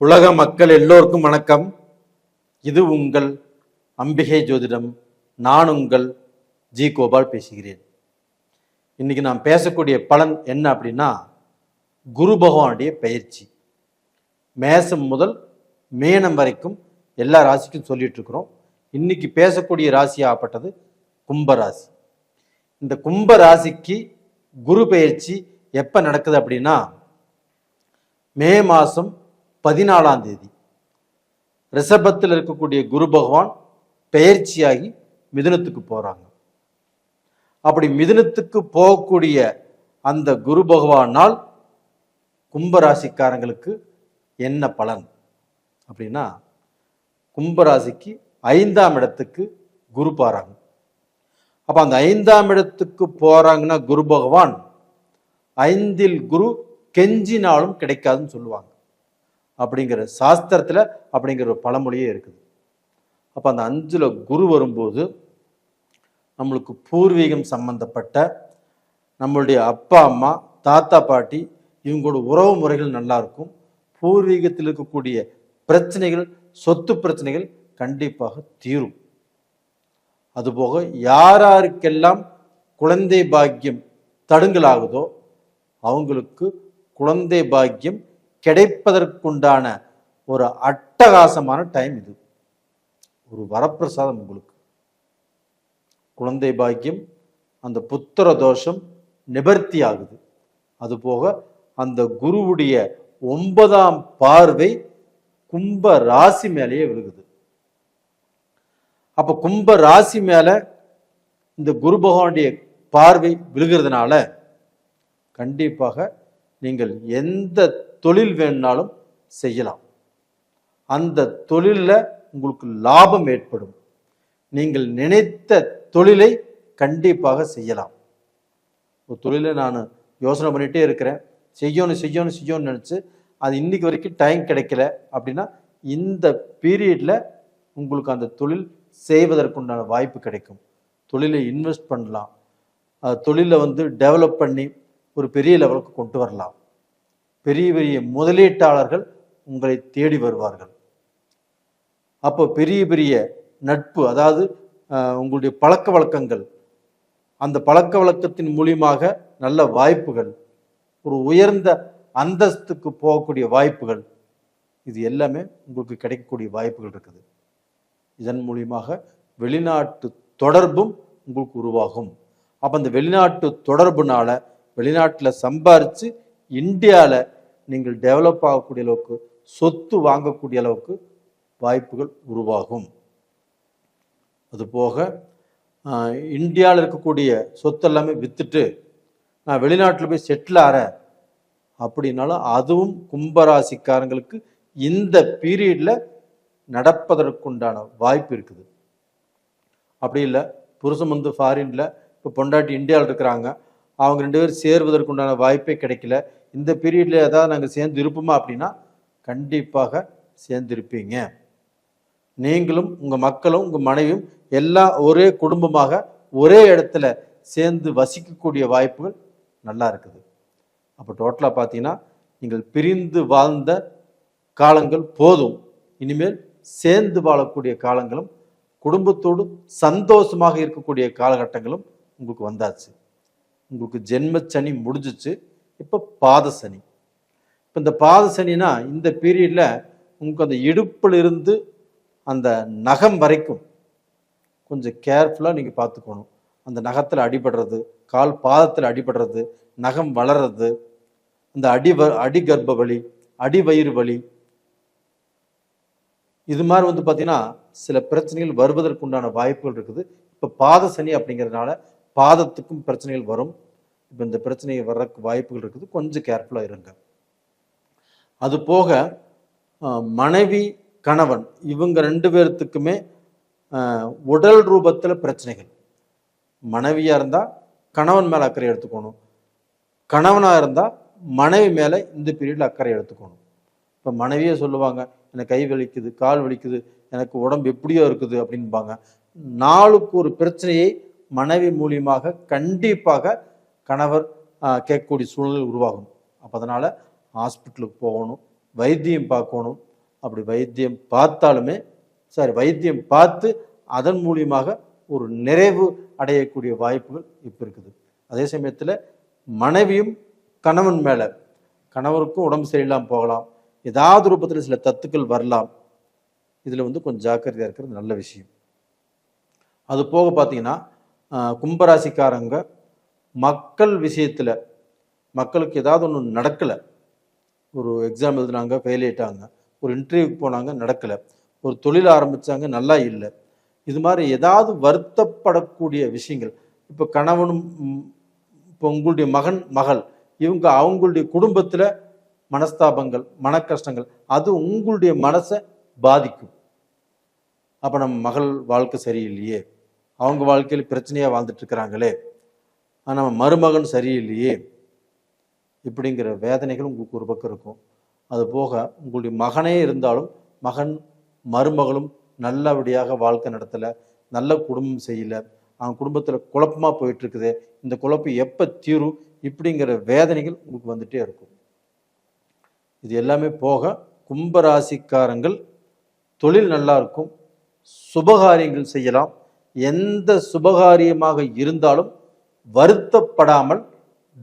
உலக மக்கள் எல்லோருக்கும் வணக்கம். இது உங்கள் அம்பிகை ஜோதிடம். நான் உங்கள் ஜி கோபால் பேசுகிறேன். இன்னைக்கு நான் பேசக்கூடிய பலன் என்ன அப்படின்னா குரு பகவானுடைய பயிற்சி. மேசம் முதல் மேனம் வரைக்கும் எல்லா ராசிக்கும் சொல்லிட்டு இருக்கிறோம். இன்னைக்கு பேசக்கூடிய ராசி ஆப்பட்டது கும்ப ராசி. இந்த கும்ப ராசிக்கு குரு பயிற்சி எப்போ நடக்குது அப்படின்னா மே மாதம் பதினாலாம் தேதி. ரிஷபத்தில் இருக்கக்கூடிய குரு பகவான் பெயர்ச்சியாகி மிதுனத்துக்கு போகிறாங்க அப்படி மிதுனத்துக்கு போகக்கூடிய அந்த குரு பகவானால் கும்பராசிக்காரங்களுக்கு என்ன பலன்? அப்படின்னா கும்பராசிக்கு ஐந்தாம் இடத்துக்கு குரு போகிறாங்க அப்போ அந்த ஐந்தாம் இடத்துக்கு போகிறாங்கன்னா குரு பகவான் ஐந்தில் குரு கெஞ்சினாலும் கிடைக்காதுன்னு சொல்லுவாங்க. அப்படிங்கிற சாஸ்திரத்தில் அப்படிங்கிற ஒரு பழமொழியே இருக்குது. அப்போ அந்த அஞ்சில் குரு வரும்போது நம்மளுக்கு பூர்வீகம் சம்பந்தப்பட்ட நம்மளுடைய அப்பா அம்மா தாத்தா பாட்டி இவங்களோட உறவு முறைகள் நல்லாயிருக்கும் பூர்வீகத்தில் இருக்கக்கூடிய பிரச்சனைகள் சொத்து பிரச்சனைகள் கண்டிப்பாக தீரும். அதுபோக யார் யாருக்கெல்லாம் குழந்தை பாக்கியம் தடுங்கலாகுதோ அவங்களுக்கு குழந்தை பாக்கியம் கிடைப்பதற்குண்டான ஒரு அட்டகாசமான டைம் இது. ஒரு வரப்பிரசாதம் உங்களுக்கு. குழந்தை பாக்கியம் அந்த புத்திர தோஷம் நிவர்த்தி ஆகுது. அதுபோக அந்த குருவுடைய ஒன்பதாம் பார்வை கும்ப ராசி மேலேயே விழுகுது. அப்போ கும்ப ராசி மேலே இந்த குரு பகவானுடைய பார்வை விழுகிறதுனால கண்டிப்பாக நீங்கள் எந்த தொழில் வேணுனாலும் செய்யலாம். அந்த தொழிலில் உங்களுக்கு லாபம் ஏற்படும். நீங்கள் நினைத்த தொழிலை கண்டிப்பாக செய்யலாம். ஒரு தொழிலை நான் யோசனை பண்ணிகிட்டே இருக்கிறேன். செய்யணும் செய்யணும் செய்யணும்னு நினச்சி அது இன்றைக்கி வரைக்கும் டைம் கிடைக்கல அப்படின்னா இந்த பீரியடில் உங்களுக்கு அந்த தொழில் செய்வதற்குண்டான வாய்ப்பு கிடைக்கும். தொழிலை இன்வெஸ்ட் பண்ணலாம். அது தொழிலை வந்து டெவலப் பண்ணி ஒரு பெரிய லெவலுக்கு கொண்டு வரலாம். பெரிய பெரிய முதலீட்டாளர்கள் உங்களை தேடி வருவார்கள். அப்போ பெரிய பெரிய நட்பு அதாவது உங்களுடைய பழக்க வழக்கங்கள் அந்த பழக்க வழக்கத்தின் மூலியமாக நல்ல வாய்ப்புகள் ஒரு உயர்ந்த அந்தஸ்துக்கு போகக்கூடிய வாய்ப்புகள் இது எல்லாமே உங்களுக்கு கிடைக்கக்கூடிய வாய்ப்புகள் இருக்குது. இதன் மூலியமாக வெளிநாட்டு தொடர்பும் உங்களுக்கு உருவாகும். அப்போ அந்த வெளிநாட்டு தொடர்புனால வெளிநாட்டில் சம்பாரித்து இந்தியாவில் நீங்கள் டெவலப் ஆகக்கூடிய அளவுக்கு சொத்து வாங்கக்கூடிய அளவுக்கு வாய்ப்புகள் உருவாகும். அதுபோக இந்தியாவில் இருக்கக்கூடிய சொத்து எல்லாமே விற்றுட்டு நான் வெளிநாட்டில் போய் செட்டில் ஆகிறேன் அப்படின்னாலும் அதுவும் கும்பராசிக்காரங்களுக்கு இந்த பீரியடில் நடப்பதற்குண்டான வாய்ப்பு இருக்குது. அப்படி இல்லை புருஷன் வந்து ஃபாரின்ல இப்போ பொண்டாட்டி இந்தியாவில் இருக்கிறாங்க அவங்க ரெண்டு பேரும் சேர்வதற்குண்டான வாய்ப்பே கிடைக்கல. இந்த பீரியடில் ஏதாவது நாங்கள் சேர்ந்து இருப்போமா அப்படின்னா கண்டிப்பாக சேர்ந்திருப்பீங்க. நீங்களும் உங்கள் மக்களும் உங்கள் மனைவியும் எல்லாம் ஒரே குடும்பமாக ஒரே இடத்துல சேர்ந்து வசிக்கக்கூடிய வாய்ப்புகள் நல்லா இருக்குது. அப்போ டோட்டலாக பார்த்தீங்கன்னா நீங்கள் பிரிந்து வாழ்ந்த காலங்கள் போதும். இனிமேல் சேர்ந்து வாழக்கூடிய காலங்களும் குடும்பத்தோடு சந்தோஷமாக இருக்கக்கூடிய காலகட்டங்களும் உங்களுக்கு வந்தாச்சு. உங்களுக்கு ஜென்ம சனி முடிஞ்சிச்சு. இப்போ பாத சனி இப்போ இந்த பாத சனினா இந்த பீரியடில் உங்களுக்கு அந்த இடுப்பில் இருந்து அந்த நகம் வரைக்கும் கொஞ்சம் கேர்ஃபுல்லாக நீங்கள் பார்த்துக்கணும். அந்த நகத்தில் அடிபடுறது கால் பாதத்தில் அடிபடுறது நகம் வளர்றது இந்த அடி வ- அடி கர்ப்ப வலி அடி வயிறு வலி. இது மாதிரி வந்து பார்த்தீங்கன்னா சில பிரச்சனைகள் வருவதற்குண்டான வாய்ப்புகள் இருக்குது. இப்போ பாத சனி அப்படிங்கிறதுனால பாதத்துக்கும் பிரச்சனைகள் வரும். இப்போ இந்த பிரச்சனை வர்றதுக்கு வாய்ப்புகள் இருக்குது. கொஞ்சம் கேர்ஃபுல்லாக இருங்க. அது போக மனைவி கணவன் இவங்க ரெண்டு பேர்த்துக்குமே உடல் ரூபத்தில் பிரச்சனைகள். மனைவியாக இருந்தால் கணவன் மேலே அக்கறை எடுத்துக்கணும். கணவனாக இருந்தால் மனைவி மேலே இந்த பீரியடில் அக்கறை எடுத்துக்கணும். இப்போ மனைவியே சொல்லுவாங்க எனக்கு கை வலிக்குது கால் வலிக்குது எனக்கு உடம்பு எப்படியோ இருக்குது அப்படின்பாங்க நாளுக்கு ஒரு பிரச்சனையை மனைவி மூலியமாக கண்டிப்பாக கணவர் கேட்கக்கூடிய சூழ்நிலை உருவாகும் அப்போ அதனால் ஹாஸ்பிட்டலுக்கு போகணும் வைத்தியம் பார்க்கணும். அப்படி வைத்தியம் பார்த்தாலுமே சாரி வைத்தியம் பார்த்து அதன் மூலியமாக ஒரு நிறைவு அடையக்கூடிய வாய்ப்புகள் இப்போ இருக்குது. அதே சமயத்தில் மனைவியும் கணவன் மேலே கணவருக்கும் உடம்பு சரியில்லாமல் போகலாம். ஏதாவது ரூபத்தில் சில தத்துக்கள் வரலாம். இதில் வந்து கொஞ்சம் ஜாக்கிரதையாக இருக்கிறது நல்ல விஷயம். அது போக பார்த்தீங்கன்னா கும்பராசிக்காரங்க மக்கள் விஷயத்தில் மக்களுக்கு ஏதாவது ஒன்று நடக்கலை. ஒரு எக்ஸாம் எழுதுனாங்க ஃபெயில் ஆயிட்டாங்க. ஒரு இன்டர்வியூக்கு போனாங்க நடக்கலை. ஒரு தொழில் ஆரம்பித்தாங்க நல்லா இல்லை. இது மாதிரி ஏதாவது வருத்தப்படக்கூடிய விஷயங்கள். இப்போ கணவனும் இப்போ உங்களுடைய மகன் மகள் இவங்க அவங்களுடைய குடும்பத்தில் மனஸ்தாபங்கள் மன கஷ்டங்கள் அது உங்களுடைய மனசை பாதிக்கும். அப்போ நம்ம மகள் வாழ்க்கை சரியில்லையே. அவங்க வாழ்க்கையில் பிரச்சனையாக வாழ்ந்துட்டு இருக்கிறாங்களே. ஆனால் நம்ம மருமகன் சரியில்லையே. இப்படிங்கிற வேதனைகள் உங்களுக்கு ஒரு பக்கம் இருக்கும். அது போக உங்களுடைய மகனே இருந்தாலும் மகன் மருமகளும் நல்லபடியாக வாழ்க்கை நடத்தலை நல்ல குடும்பம் செய்யல அவன் குடும்பத்தில் குழப்பமாக போயிட்டுருக்குது இந்த குழப்பம் எப்போ தீரும் இப்படிங்கிற வேதனைகள் உங்களுக்கு வந்துட்டே இருக்கும். இது எல்லாமே போக கும்பராசிக்காரங்கள் தொழில் நல்லா இருக்கும் சுபகாரியங்கள் செய்யலாம் எந்த சுபகாரியமாக இருந்தாலும் வருத்தப்படாமல்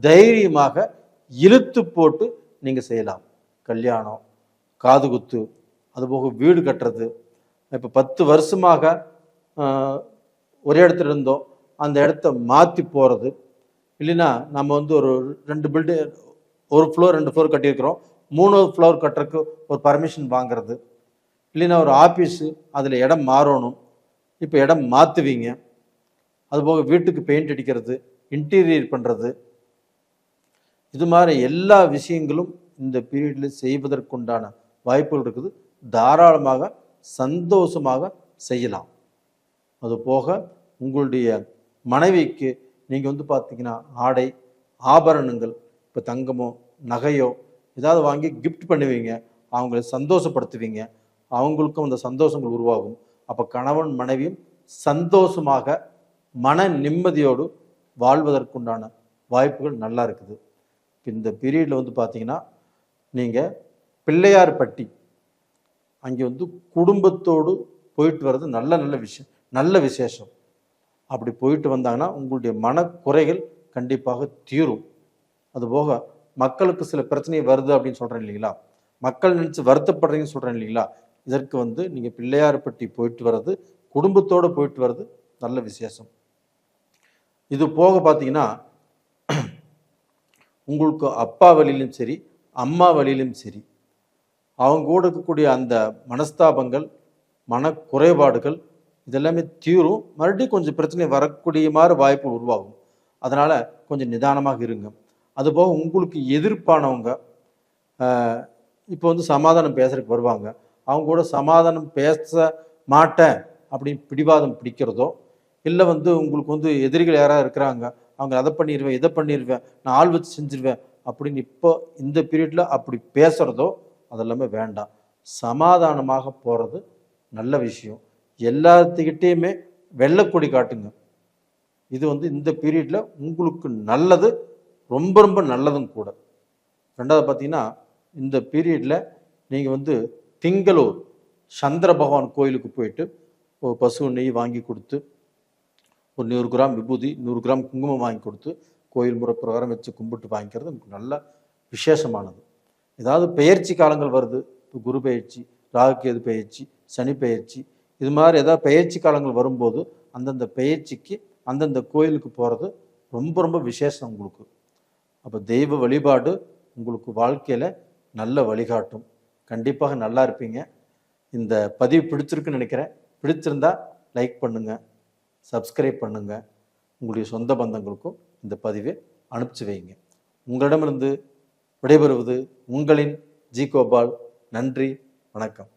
தைரியமாக இழுத்து போட்டு நீங்கள் செய்யலாம். கல்யாணம் காதுகுத்து அதுபோக வீடு கட்டுறது. இப்போ பத்து வருஷமாக ஒரே இடத்துல இருந்தோம். அந்த இடத்த மாற்றி போகிறது இல்லைன்னா நம்ம வந்து ஒரு ரெண்டு பில்டிங் ஒரு ஃப்ளோர் ரெண்டு ஃப்ளோர் கட்டியிருக்கிறோம் மூணாவது ஃப்ளோர் கட்டுறதுக்கு ஒரு பர்மிஷன் வாங்குறது. இல்லைன்னா ஒரு ஆஃபீஸு அதில் இடம் மாறணும். இப்போ இடம் மாற்றுவீங்க அதுபோக வீட்டுக்கு பெயிண்ட் அடிக்கிறது இன்டீரியர் பண்ணுறது இது மாதிரி எல்லா விஷயங்களும் இந்த பீரியடில் செய்வதற்குண்டான வாய்ப்புகள் இருக்குது. தாராளமாக சந்தோஷமாக செய்யலாம். அது போக உங்களுடைய மனைவிக்கு நீங்கள் வந்து பார்த்தீங்கன்னா ஆடை ஆபரணங்கள் இப்போ தங்கமோ நகையோ ஏதாவது வாங்கி கிஃப்ட் பண்ணுவீங்க. அவங்கள சந்தோஷப்படுத்துவீங்க. அவங்களுக்கும் அந்த சந்தோஷங்கள் உருவாகும். அப்போ கணவன் மனைவியும் சந்தோஷமாக மன நிம்மதியோடு வாழ்வதற்குண்டான வாய்ப்புகள் நல்லா இருக்குது. இந்த பீரியடில் வந்து பார்த்தீங்கன்னா நீங்கள் பிள்ளையார்பட்டி அங்கே வந்து குடும்பத்தோடு போயிட்டு வர்றது நல்ல நல்ல விஷயம் நல்ல விசேஷம். அப்படி போயிட்டு வந்தாங்கன்னா உங்களுடைய மனக்குறைகள் கண்டிப்பாக தீரும். அதுபோக மக்களுக்கு சில பிரச்சனை வருது அப்படின்னு சொல்கிறேன் இல்லைங்களா? மக்கள் நினச்சி வருத்தப்படுறீங்கன்னு சொல்கிறேன் இல்லைங்களா? இதற்கு வந்து நீங்கள் பிள்ளையார்பட்டி போயிட்டு வர்றது குடும்பத்தோடு போயிட்டு வர்றது நல்ல விசேஷம். இது போக பார்த்தீங்கன்னா உங்களுக்கு அப்பா வழியிலும் சரி அம்மா வழியிலும் சரி அவங்க கூட இருக்கக்கூடிய அந்த மனஸ்தாபங்கள் மனக்குறைபாடுகள் இதெல்லாமே தீரும். மறுபடியும் கொஞ்சம் பிரச்சனை வரக்கூடிய மாதிரி வாய்ப்பு உருவாகும். அதனால் கொஞ்சம் நிதானமாக இருங்க. அதுபோக உங்களுக்கு எதிர்ப்பானவங்க இப்போ வந்து சமாதானம் பேசுறதுக்கு வருவாங்க. அவங்க கூட சமாதானம் பேச மாட்டேன் அப்படின்னு பிடிவாதம் பிடிக்கிறதோ இல்லை வந்து உங்களுக்கு வந்து எதிரிகள் யாராவது இருக்கிறாங்க அவங்க அதை பண்ணிடுவேன் இதை பண்ணிடுவேன் நான் ஆள் வச்சு செஞ்சிருவேன் அப்படின்னு இப்போ இந்த பீரியடில் அப்படி பேசுகிறதோ அதெல்லாமே வேண்டாம். சமாதானமாக போகிறது நல்ல விஷயம். எல்லாத்துக்கிட்டேயுமே வெள்ளக்கொடி காட்டுங்க. இது வந்து இந்த பீரியடில் உங்களுக்கு நல்லது ரொம்ப ரொம்ப நல்லதும் கூட. ரெண்டாவது பார்த்தீங்கன்னா இந்த பீரியடில் நீங்கள் வந்து திங்களூர் சந்திர பகவான் கோயிலுக்கு போயிட்டு ஒரு பசு நெய் வாங்கி கொடுத்து ஒரு நூறு கிராம் விபூதி நூறு கிராம் குங்குமம் வாங்கி கொடுத்து கோயில் முறை பிரகாரம் வச்சு கும்பிட்டு வாங்கிக்கிறது நமக்கு நல்ல விசேஷமானது. ஏதாவது பெயர்ச்சி காலங்கள் வருது. இப்போ குரு பயிற்சி ராகுகேது பயிற்சி சனி பயிற்சி இது மாதிரி ஏதாவது பயிற்சி காலங்கள் வரும்போது அந்தந்த பயிற்சிக்கு அந்தந்த கோயிலுக்கு போகிறது ரொம்ப ரொம்ப விசேஷம் உங்களுக்கு. அப்போ தெய்வ வழிபாடு உங்களுக்கு வாழ்க்கையில் நல்ல வழிகாட்டும். கண்டிப்பாக நல்லா இருப்பீங்க. இந்த பதிவு பிடிச்சிருக்குன்னு நினைக்கிறேன். பிடிச்சிருந்தா லைக் பண்ணுங்கள் சப்ஸ்கிரைப் பண்ணுங்கள் உங்களுடைய சொந்த பந்தங்களுக்கும் இந்த பதிவை அனுப்பிச்சு வைங்க. உங்களிடமிருந்து விடைபெறுவது உங்களின் ஜி கோபால். நன்றி வணக்கம்.